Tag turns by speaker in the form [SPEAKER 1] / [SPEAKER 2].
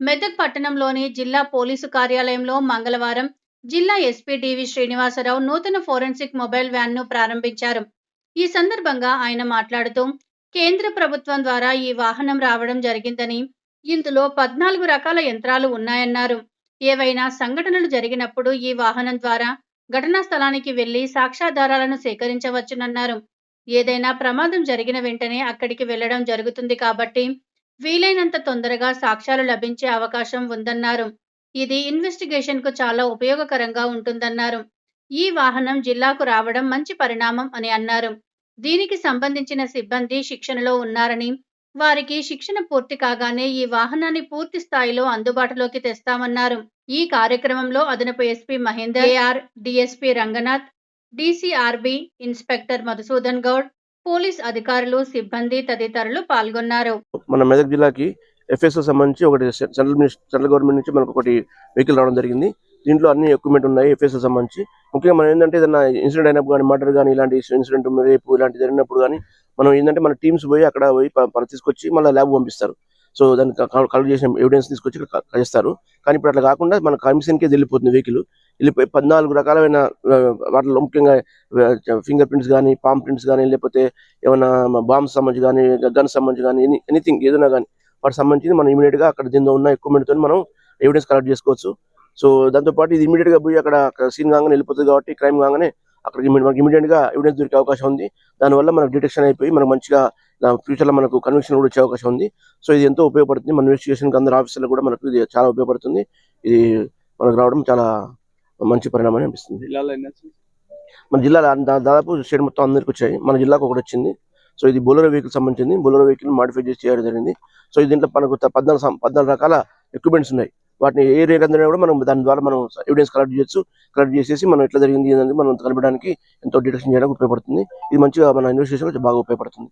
[SPEAKER 1] మెదక్ పట్టణంలోని జిల్లా పోలీసు కార్యాలయంలో మంగళవారం జిల్లా ఎస్పీ డివి శ్రీనివాసరావు నూతన ఫోరెన్సిక్ మొబైల్ వ్యాన్ను ప్రారంభించారు. ఈ సందర్భంగా ఆయన మాట్లాడుతూ కేంద్ర ప్రభుత్వం ద్వారా ఈ వాహనం రావడం జరిగిందని ఇందులో పద్నాలుగు రకాల యంత్రాలు ఉన్నాయన్నారు. ఏవైనా సంఘటనలు జరిగినప్పుడు ఈ వాహనం ద్వారా ఘటనా స్థలానికి వెళ్ళి సాక్ష్యాధారాలను సేకరించవచ్చునన్నారు. ఏదైనా ప్రమాదం జరిగిన వెంటనే అక్కడికి వెళ్ళడం జరుగుతుంది కాబట్టి వీలైనంత తొందరగా సాక్ష్యాలు లభించే అవకాశం ఉందన్నారు. ఇది ఇన్వెస్టిగేషన్కు చాలా ఉపయోగకరంగా ఉంటుందన్నారు. ఈ వాహనం జిల్లాకు రావడం మంచి పరిణామం అని అన్నారు. దీనికి సంబంధించిన సిబ్బంది శిక్షణలో ఉన్నారని వారికి శిక్షణ పూర్తి కాగానే ఈ వాహనాన్ని పూర్తి స్థాయిలో అందుబాటులోకి తెస్తామన్నారు. ఈ కార్యక్రమంలో అదనపు SP Mahender AR DSP Ranganath DCRB inspector Madhusudan Goud police అధికారులు సిబ్బంది తదితరులు పాల్గొన్నారు.
[SPEAKER 2] మన మెదక్ జిల్లాకి ఎఫ్ఎస్ఓ సంబంధించి ఒకటి సెంట్రల్ సెంట్రల్ గవర్నమెంట్ నుంచి మనకు ఒకటి వెహికల్ రావడం జరిగింది. దీంట్లో అన్ని ఎక్విప్మెంట్ ఉన్నాయి ఎఫ్ఎస్ఓ సంబంధించి. ముఖ్యంగా మనం ఏంటంటే ఏదైనా ఇన్సిడెంట్ అయినప్పుడు కానీ మర్డర్ కానీ ఇలాంటి ఇన్సిడెంట్ రేపు ఇలాంటి జరిగినప్పుడు కానీ మనం ఏంటంటే మన టీమ్స్ పోయి అక్కడ పోయి తీసుకొచ్చి మళ్ళీ ల్యాబ్ పంపిస్తారు. సో దాన్ని కలెక్ట్ చేసిన ఎవిడెన్స్ తీసుకొచ్చి ఇక్కడ చేస్తారు కానీ ఇప్పుడు అట్లా కాకుండా మన కమిషన్కే వెళ్ళిపోతుంది వెహికల్ వెళ్ళిపోయి పద్నాలుగు రకాలైన వాటిలో ముఖ్యంగా ఫింగర్ ప్రింట్స్ కానీ పామ్ ప్రింట్స్ కానీ లేకపోతే ఏమైనా బాంబ్స్ సంబంధించి కానీ గన్ సంబంధించి కానీ ఎనీ ఎనీథింగ్ ఏదైనా కానీ వాటికి సంబంధించి మనం ఇమీడియట్గా అక్కడ దీనిలో ఉన్న ఎక్విప్మెంట్తో మనం ఎవిడెన్స్ కలెక్ట్ చేసుకోవచ్చు. సో దాంతో పాటు ఇది ఇమీడియట్గా పోయి అక్కడ సీన్ కాగానే వెళ్ళిపోతుంది కాబట్టి క్రైమ్ కాగానే అక్కడికి మనకి ఇమీడియట్గా ఎవిడెన్స్ దొరికే అవకాశం ఉంది. దానివల్ల మనకు డిటెక్షన్ అయిపోయి మనకు మంచిగా ఫ్యూచర్లో మనకు కన్విక్షన్ కూడా వచ్చే అవకాశం ఉంది. సో ఇది ఎంతో ఉపయోగపడుతుంది. మన ఇన్వెస్టిగేషన్కి అందరు ఆఫీసర్లు కూడా మనకు ఇది చాలా ఉపయోగపడుతుంది. ఇది మనకు రావడం చాలా మంచి పరిణామం అనిపిస్తుంది? మన జిల్లాలో దాదాపు స్టేట్ మొత్తం అందరికి వచ్చాయి. మన జిల్లాకు ఒకటి వచ్చింది. సో ఇది బొలరో వెహికల్ సంబంధించింది. బొలరో వెహికల్ మాడిఫై చేసి చేయడం జరిగింది. సో ఇది దీంట్లో మనకు పద్నాలుగు పద్నాలుగు రకాల ఎక్విప్మెంట్స్ ఉన్నాయి. వాటిని ఏ రేట్ అందరినీ కూడా మనం దాని ద్వారా మనం ఎవిడెన్స్ కలెక్ట్ చేయొచ్చు. కలెక్ట్ చేసేసి మనం ఎట్లా జరిగింది అనేది మనం కలపడానికి ఎంతో డిటెక్షన్ చేయడానికి ఉపయోగపడుతుంది. ఇది మంచిగా మన ఇన్వెస్టిగేషన్ బాగా ఉపయోగపడుతుంది.